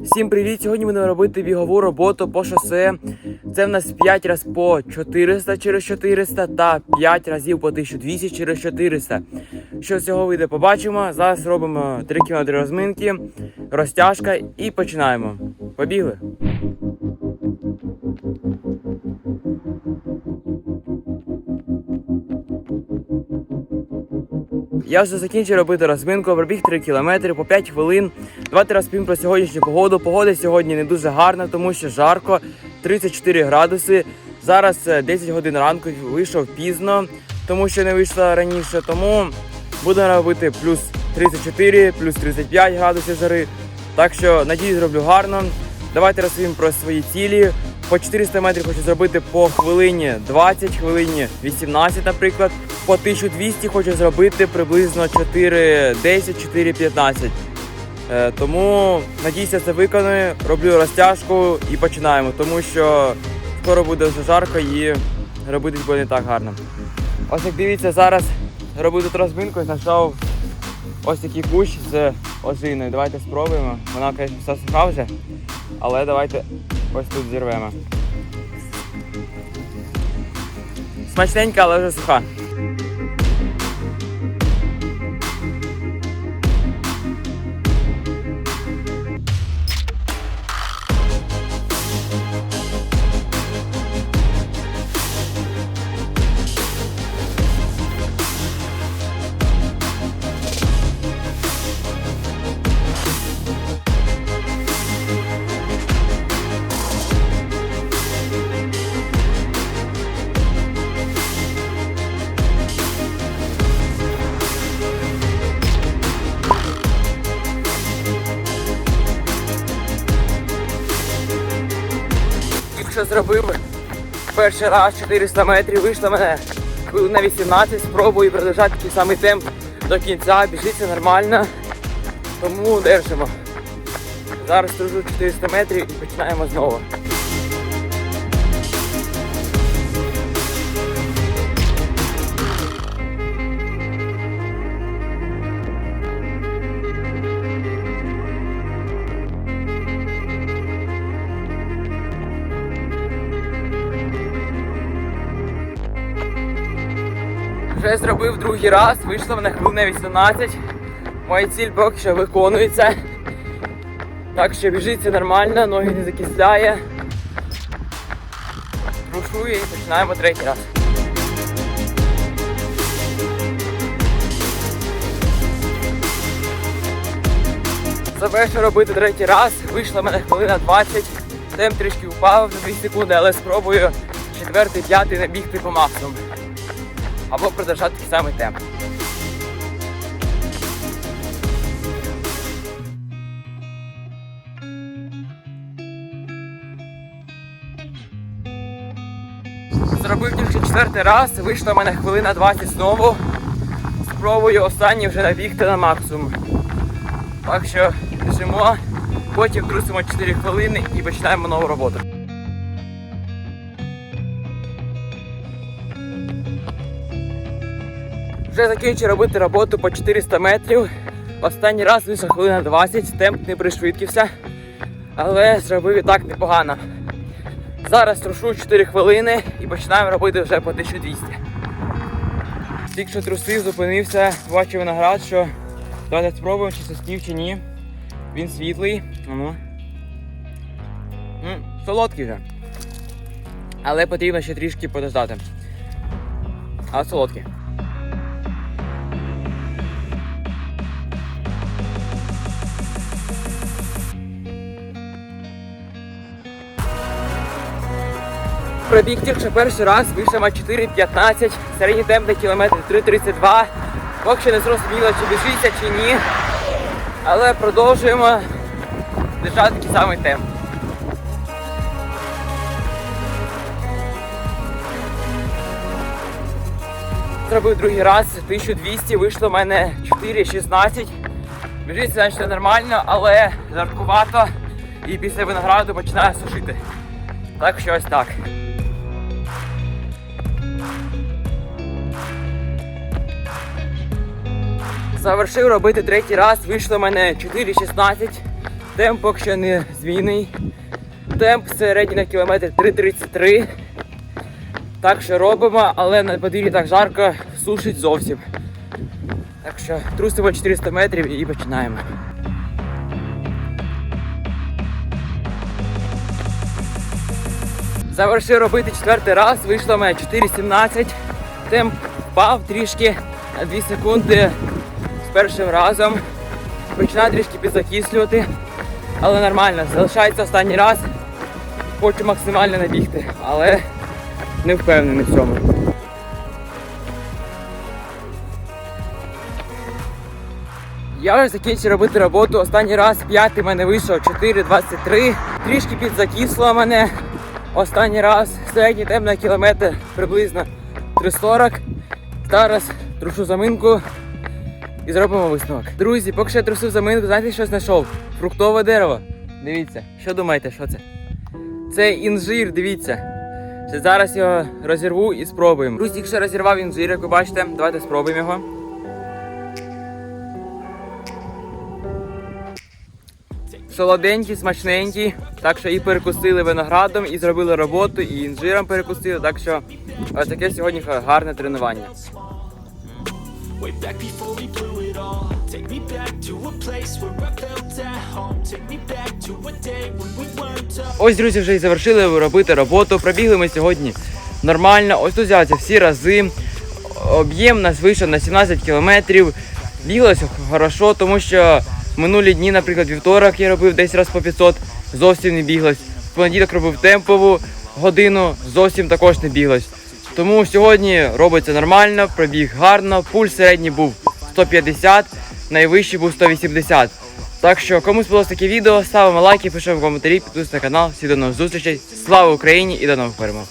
Всім привіт! Сьогодні будемо робити бігову роботу по шосе. Це в нас 5 разів по 400 через 400 та 5 разів по 1200 через 400. Що з цього вийде, побачимо. Зараз робимо 3 км розминки, розтяжка і починаємо. Побігли! Я вже закінчив робити розминку, пробіг 3 кілометри по 5 хвилин. Давайте розповім про сьогоднішню погоду. Погода сьогодні не дуже гарна, тому що жарко, 34 градуси. Зараз е, 10 годин ранку вийшов пізно, тому що не вийшла раніше. Тому будемо робити плюс 34, плюс 35 градусів жари. Так що надіюсь, зроблю гарно. Давайте розповім про свої цілі. По 400 метрів хочу зробити по хвилині 20, хвилині 18, наприклад. По 1200 хочу зробити приблизно 4.10, 4.15. Е, тому надіюся, це виконую. Роблю розтяжку і починаємо, тому що скоро буде вже жарко і робити буде не так гарно. Ось як дивіться, зараз роблю тут розминку, знайшов ось такий кущ з ожиною. Давайте спробуємо. Вона, звісно, суха вже, але давайте ось тут зірвемо. Смачненька, але вже суха. Що зробив перший раз 400 метрів, вийшло мене на 18, спробую продовжати такий самий темп до кінця, біжиться нормально, тому держимо. Зараз стружу 400 метрів і починаємо знову. Вже зробив другий раз, вийшло мене хвилина 18. Моя ціль поки що виконується. Так що біжиться нормально, ноги не закисляє. Рушую і починаємо третій раз. Завершив робити третій раз, вийшла в мене хвилина 20. Темп трішки упав на 2 секунди, але спробую четвертий, п'ятий набігти по максимуму або продовжати самий темп. Зробив тільки четвертий раз, вийшла в мене хвилина 20 знову. Спробую останній вже набігти на максимум. Так що біжимо, потім трусимо 4 хвилини і починаємо нову роботу. Вже закінчив робити роботу по 400 метрів. Останній раз вийшов хвилина 20, темп не пришвидкився, але зробив і так непогано. Зараз трушу 4 хвилини і починаємо робити вже по 1200. Тільки що трусив, зупинився, бачив виноград, що давайте спробуємо, чи состів, чи ні. Він світлий. М, солодкий вже. Але потрібно ще трішки подождати. А солодкий. Пробіг тільки перший раз, вийшов на 4.15, середній темп на кілометр 3.32. Поки не зрозуміло, чи біжиться, чи ні. Але продовжуємо держати такий самий темп. Зробив другий раз 1200, вийшло в мене 4.16. Біжиться значить нормально, але жаркувато. І після винограду починає сушити. Так що ось так. Завершив робити третій раз, вийшло в мене 4.16. Темп поки що не змінний. Темп середній на кілометр 3.33. Так що робимо, але на подвір'ї так жарко, сушить зовсім. Так що трусимо 400 метрів і починаємо. Завершив робити четвертий раз, вийшло в мене 4.17. Темп впав трішки на 2 секунди першим разом. Починаю трішки підзакислювати, але нормально. Залишається останній раз. Хочу максимально набігти, але не впевнений в цьому. Я вже закінчив робити роботу. Останній раз п'ятий мене вийшов 4.23. Трішки підзакисло мене. Останній раз середній темп на кілометр приблизно 3.40. Зараз трушу заминку і зробимо висновок. Друзі, поки що я трусив заминку, знаєте, що знайшов? Фруктове дерево. Дивіться, що думаєте, що це? Це інжир, дивіться. Ще зараз його розірву і спробуємо. Друзі, якщо розірвав інжир, як ви бачите, давайте спробуємо його. Солоденький, смачненький. Так що і перекусили виноградом, і зробили роботу, і інжиром перекусили. Так що ось таке сьогодні гарне тренування. Way back before we blew Take me back to a place where I felt at home Take me back to a day when we weren't up Ось, друзі, вже і завершили робити роботу. Пробігли ми сьогодні нормально. Ось тут всі рази. Об'єм нас вийшов на 17 кілометрів. Біглося хорошо, тому що минулі дні, наприклад, вівторок я робив десь раз по 500, зовсім не біглось. В понеділок робив темпову годину, зовсім також не біглось. Тому сьогодні робиться нормально, пробіг гарно, пульс середній був 150, найвищий був 180. Так що, кому сподобалось таке відео, ставимо лайки, пишемо коментарі, підписуйтесь на канал. Всі до нових зустрічей. Слава Україні і до нових перемог!